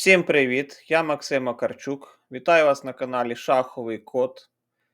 Всім привіт! Я Максим Макарчук. Вітаю вас на каналі Шаховий Код.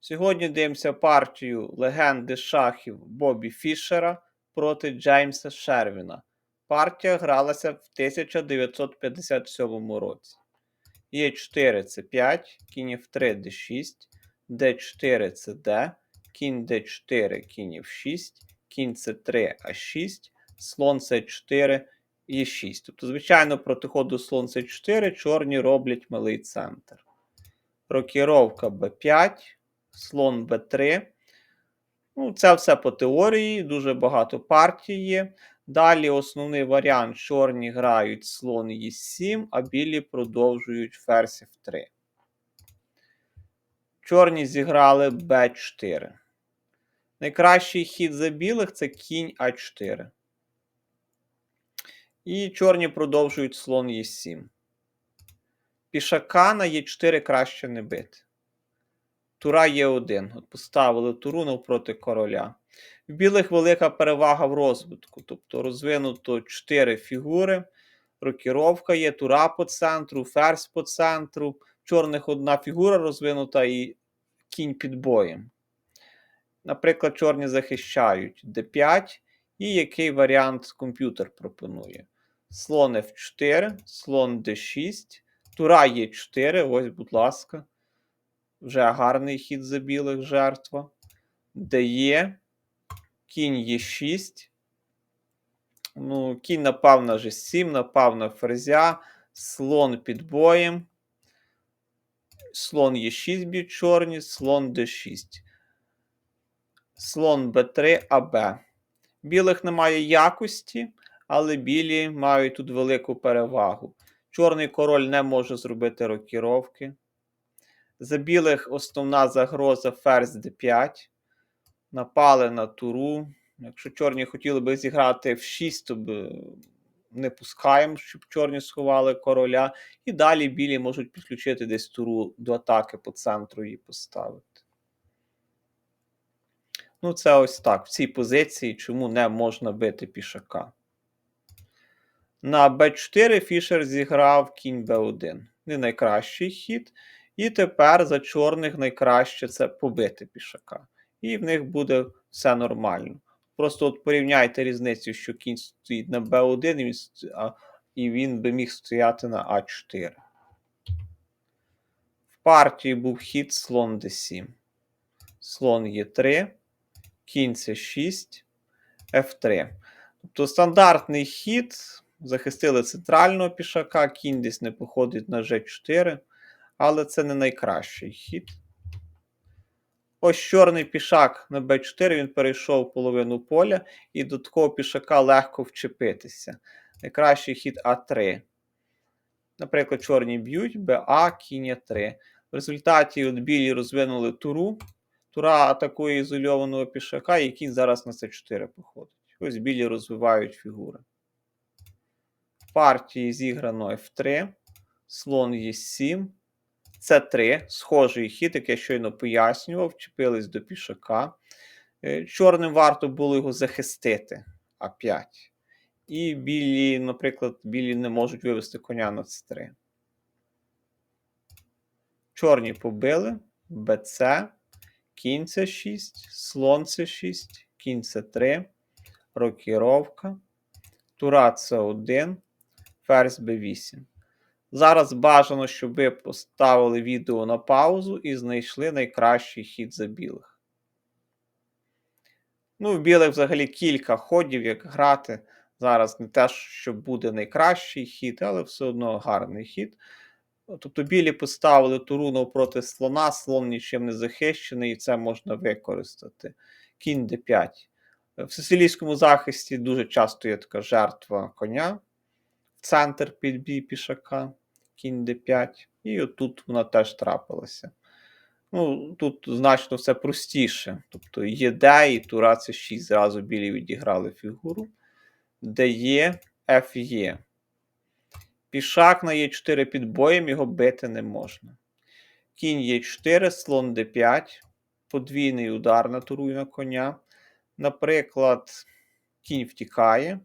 Сьогодні дивимося партію легенди шахів Бобі Фішера проти Джеймса Шервіна. Партія гралася в 1957 році. Е4 це 5, кінь F3 D6, D4 це D, кінь D4, кінь F6, кінь C3 А6, слон С4 і 6. Тобто, звичайно, проти ходу слон С4 чорні роблять малий центр. Рокіровка Б5, слон Б3. Ну, Це все по теорії, дуже багато партій є. Далі основний варіант: чорні грають слон Е7, а білі продовжують ферзь F3. Чорні зіграли Б4. Найкращий хід за білих це кінь А4. І чорні продовжують слон Е7. Пішака на Е4 краще не бити. Тура Е1. От поставили туру навпроти короля. В білих велика перевага в розвитку. Тобто розвинуто 4 фігури. Рокіровка є, тура по центру, ферзь по центру. В чорних одна фігура розвинута і кінь під боєм. Наприклад, чорні захищають d5. І який варіант комп'ютер пропонує? Слон F4, слон D6, тура Е4. Ось, будь ласка. Вже гарний хід за білих жертва. Дає. Кінь Е6. Ну, Кінь напав на G7, напав на ферзя. Слон під боєм. Слон Е6 б'ють чорні, слон D6. Слон Б3 АБ. Білих немає якості але білі мають тут велику перевагу. Чорний король не може зробити рокіровки. За білих основна загроза ферзь d5. Напали на туру. Якщо чорні хотіли би зіграти в 6, то б не пускаємо, щоб чорні сховали короля. І далі білі можуть підключити десь туру до атаки по центру і поставити. Ну, це ось так. В цій позиції, чому не можна бити пішака. На b4 Фішер зіграв кінь b1. Не найкращий хід. І тепер за чорних найкраще це побити пішака. І в них буде все нормально. Просто от порівняйте різницю, що кінь стоїть на b1, і він би міг стояти на А4. В партії був хід слон d7. Слон Е3, кінь С6, F3. Тобто стандартний хід захистили центрального пішака, кінь десь не походить на G4, але це не найкращий хід. Ось чорний пішак на b4 він перейшов половину поля, і до такого пішака легко вчепитися. Найкращий хід А3. Наприклад, чорні б'ють БА, кінь 3. В результаті от білі розвинули туру. Тура атакує ізольованого пішака, кінь зараз на С4 походить. Ось білі розвивають фігури партії зіграно F3, слон Е7, С3, схожий хід, як я щойно пояснював, вчепились до пішака. Е, чорним варто було його захистити А5. І білі, наприклад, білі не можуть вивести коня на С3. Чорні побили, БЦ, кінь С6, слон С6, кінь С3, рокіровка, тура С1, ферзь b8. Зараз бажано, щоб ви поставили відео на паузу і знайшли найкращий хід за білих. Ну, в білих взагалі кілька ходів, як грати. Зараз не те, що буде найкращий хід, але все одно гарний хід. Тобто білі поставили туру навпроти слона, слон нічим не захищений, і це можна використати. Кінь d5. В сицилійському захисті дуже часто є така жертва коня центр підбій пішака, кінь d5. І отут вона теж трапилася. Ну, Тут значно все простіше. Тобто є Д і Тура це 6 зразу білі відіграли фігуру. Де є Ф є. Пішак на Е4 під боєм, його бити не можна. Кінь Е4, слон d5, подвійний удар на туру і на коня. Наприклад, кінь втікає.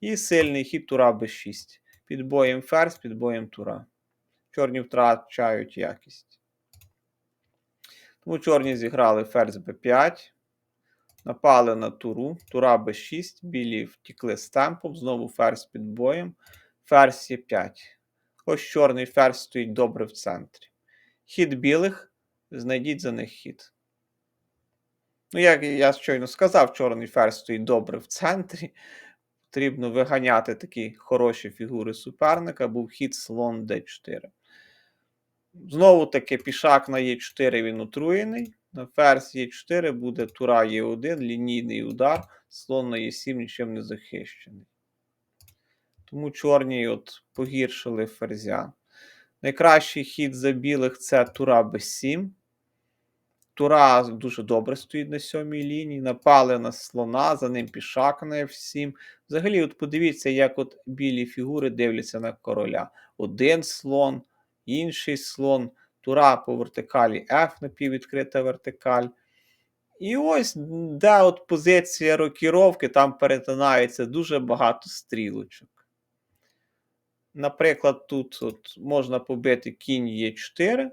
І сильний хід тура b6. Під боєм ферзь, під боєм тура. Чорні втрачають якість. Тому чорні зіграли ферзь b5. Напали на туру. Тура b6. Білі втікли з темпом. Знову ферзь під боєм. Ферзь Е5. Ось чорний ферзь стоїть добре в центрі. Хід білих. Знайдіть за них хід. Ну, як я щойно сказав, чорний ферзь стоїть добре в центрі. Потрібно виганяти такі хороші фігури суперника, був хід слон d4. Знову таки пішак на Е4 він отруєний. На ферзь Е4 буде тура Е1, лінійний удар, слон на Е7 нічим не захищений. Тому чорні от погіршили ферзя. Найкращий хід за білих це тура b7. Тура дуже добре стоїть на сьомій лінії. Напали на слона, за ним пішак на F7. Взагалі, от подивіться, як от білі фігури дивляться на короля. Один слон, інший слон, тура по вертикалі F напіввідкрита вертикаль. І ось де от позиція рокіровки, там перетинається дуже багато стрілочок. Наприклад, тут от можна побити кінь Е4,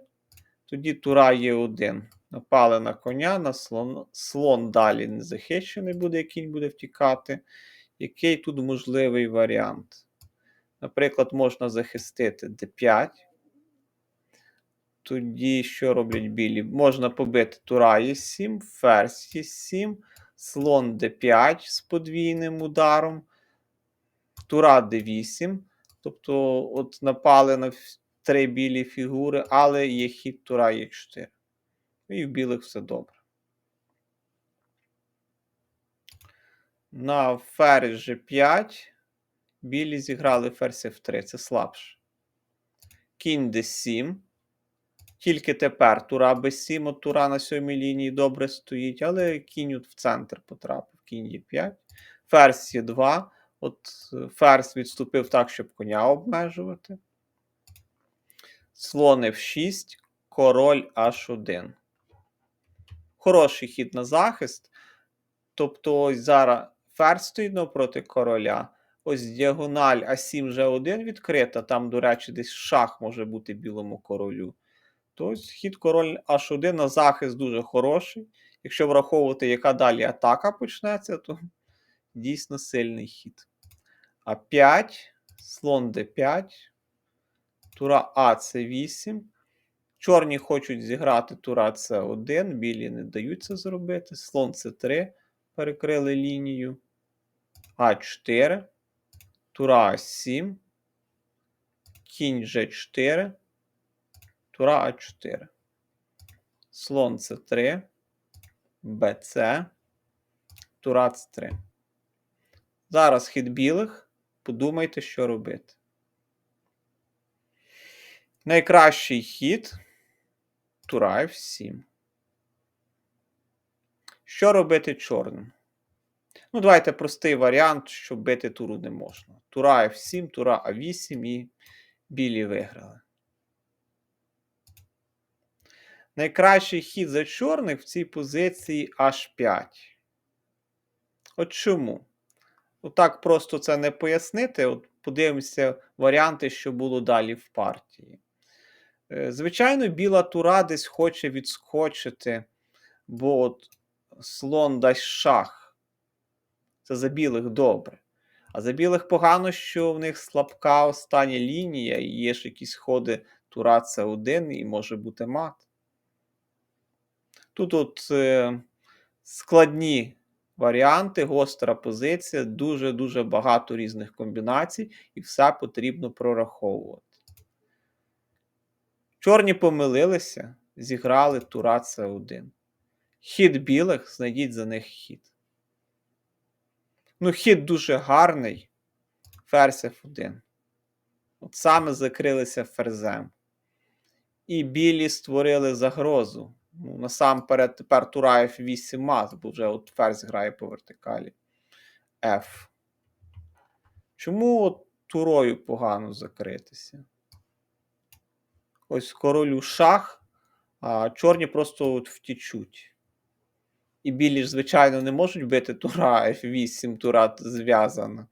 тоді тура Е1. Напали на коня, на слон. Слон далі не захищений буде, кінь буде втікати. Який тут можливий варіант? Наприклад, можна захистити d5. Тоді, що роблять білі? Можна побити тура Е7, ферзь Е7, слон d5 з подвійним ударом, тура d8. Тобто, от напали на три білі фігури, але є хід тура Е4. І в білих все добре. На ферзь G5 білі зіграли ферзь F3, це слабше. Кінь D7. Тільки тепер тура B7, от тура на сьомій лінії добре стоїть, але кінь от в центр потрапив. Кінь Е5. Ферзь Е2. От ферзь відступив так, щоб коня обмежувати. Слон F6, король H1 хороший хід на захист. Тобто, ось зараз ферзь стоїть навпроти короля. Ось діагональ А7 вже 1 відкрита, там, до речі, десь шах може бути білому королю. То ось хід король H1 на захист дуже хороший. Якщо враховувати, яка далі атака почнеться, то дійсно сильний хід. А5, слон d5, тура А це 8. Чорні хочуть зіграти тура С1, білі не дають це зробити. Слон С3 перекрили лінію. А4, тура А7, кінь Ж4, тура А4. Слон С3, БЦ, тура С3. Зараз хід білих. Подумайте, що робити. Найкращий хід. Тура F7. Що робити чорним? Ну, давайте простий варіант, що бити туру не можна. Тура F7, тура А8 і білі виграли. Найкращий хід за чорних в цій позиції H5. От чому? Отак просто це не пояснити. От подивимося варіанти, що було далі в партії. Е, звичайно, біла тура десь хоче відскочити, бо от слон дасть шах. Це за білих добре. А за білих погано, що в них слабка остання лінія, і є ж якісь ходи тура це 1 і може бути мат. Тут от е, складні варіанти, гостра позиція, дуже-дуже багато різних комбінацій, і все потрібно прораховувати. Чорні помилилися, зіграли тура С1. Хід білих, знайдіть за них хід. Ну, хід дуже гарний. Ферзь F1. От саме закрилися ферзем. І білі створили загрозу. Ну, Насамперед, тепер тура F8 мат, бо вже от ферзь грає по вертикалі. F. Чому от турою погано закритися? Ось королю шах, а чорні просто от втічуть. І білі ж, звичайно, не можуть бити тура F8, тура зв'язана.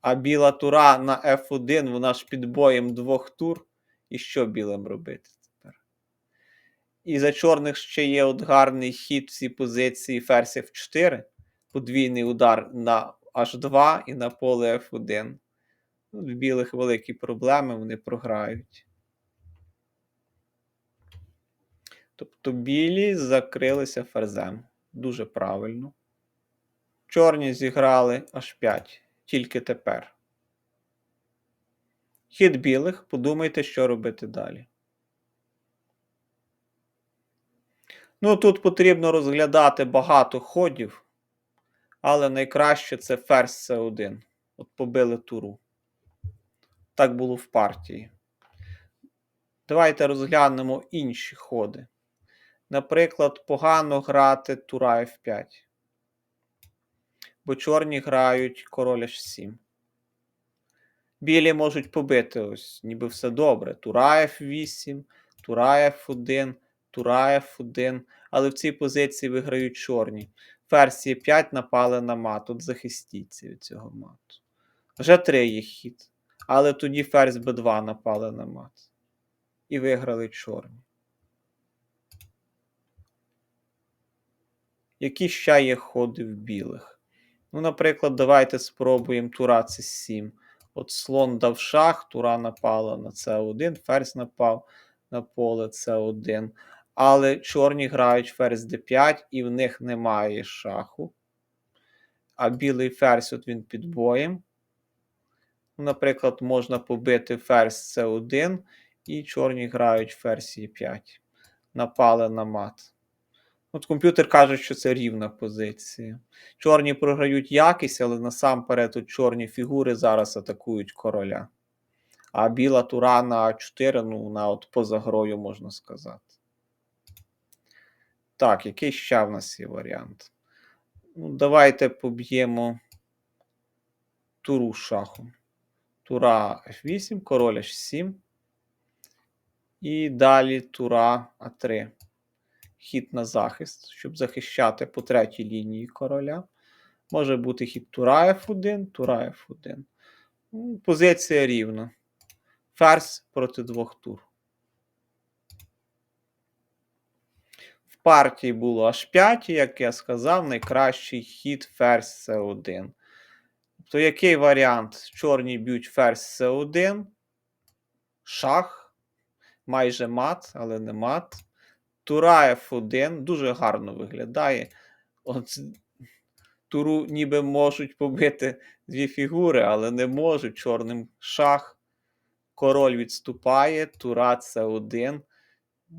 А біла тура на F1, вона ж під боєм двох тур. І що білим робити? І за чорних ще є от гарний хід в цій позиції ферзь F4. Подвійний удар на H2 і на поле F1. Ну, в білих великі проблеми, вони програють. Тобто білі закрилися ферзем. Дуже правильно. Чорні зіграли H5. Тільки тепер. Хід білих. Подумайте, що робити далі. Ну, тут потрібно розглядати багато ходів, але найкраще це ферзь С1. От побили туру. Так було в партії. Давайте розглянемо інші ходи. Наприклад, погано грати тура F5. Бо чорні грають король H7. Білі можуть побити ось, ніби все добре. Тура F8, тура F1, тура F1. Але в цій позиції виграють чорні. Ферзь Е5 напали на мат. От захистіться від цього мату. Вже 3 є хід. Але тоді ферзь Б2 напали на мат. І виграли чорні. Які ще є ходи в білих? Ну, наприклад, давайте спробуємо тура С7. От слон дав шах, тура напала на С1, ферзь напав на поле С1. Але чорні грають ферзь d5, і в них немає шаху. А білий ферзь, от він під боєм. Наприклад, можна побити ферзь С1, і чорні грають ферзь Е5. Напали на мат. От комп'ютер каже, що це рівна позиція. Чорні програють якість, але насамперед тут чорні фігури зараз атакують короля. А біла тура на А4, ну, вона от поза грою, можна сказати. Так, який ще в нас є варіант? Ну, Давайте поб'ємо туру шахом. Тура F8, король H7. І далі тура А3 хід на захист, щоб захищати по третій лінії короля. Може бути хід тура F1, тура F1. Ну, Позиція рівна. Ферзь проти двох тур. Партії було H5, як я сказав, найкращий хід ферзь С1. Тобто, який варіант? Чорні б'ють ферзь С1, шах, майже мат, але не мат. Тура F1 дуже гарно виглядає. От Туру ніби можуть побити дві фігури, але не можуть. Чорним шах. Король відступає, тура С1.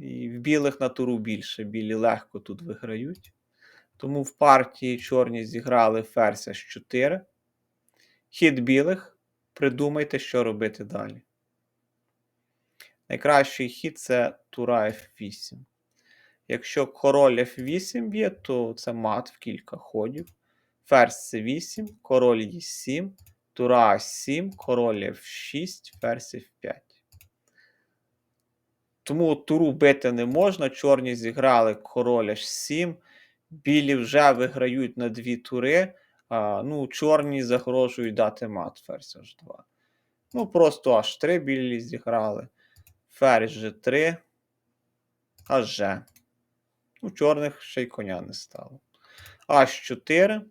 І в білих на туру більше. Білі легко тут виграють. Тому в партії чорні зіграли ферзь H4. Хід білих. Придумайте, що робити далі. Найкращий хід це тура F8. Якщо король F8 б'є, то це мат в кілька ходів. Ферзь C8, король E7, тура А7, король F6, ферзь F5. Тому туру бити не можна. Чорні зіграли король H7. Білі вже виграють на дві тури. А, ну, Чорні загрожують дати мат ферзь H2. Ну, просто H3 білі зіграли. Ферзь G3. H. У чорних ще й коня не стало. H4.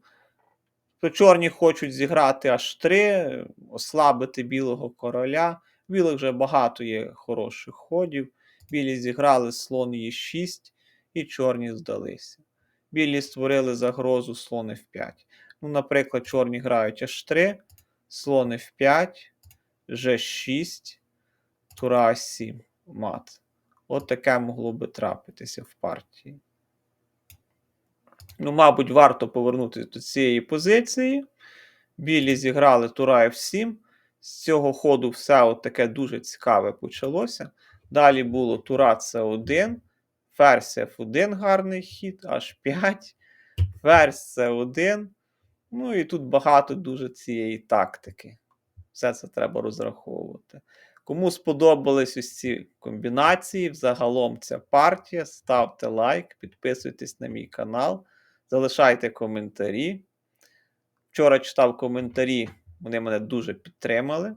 То чорні хочуть зіграти H3, ослабити білого короля. Білих вже багато є хороших ходів. Білі зіграли слон Е6 і чорні здалися. Білі створили загрозу слон F5. Ну, Наприклад, чорні грають H3, слон F5, G6, тура А7, мат. От таке могло би трапитися в партії. Ну, мабуть, варто повернутися до цієї позиції. Білі зіграли тура F7. З цього ходу все от таке дуже цікаве почалося. Далі було тура С1, ферзь F1 гарний хід, H5, ферзь С1. Ну і тут багато дуже цієї тактики. Все це треба розраховувати. Кому сподобались ось ці комбінації, взагалом ця партія, ставте лайк, підписуйтесь на мій канал, залишайте коментарі. Вчора читав коментарі Вони мене дуже підтримали,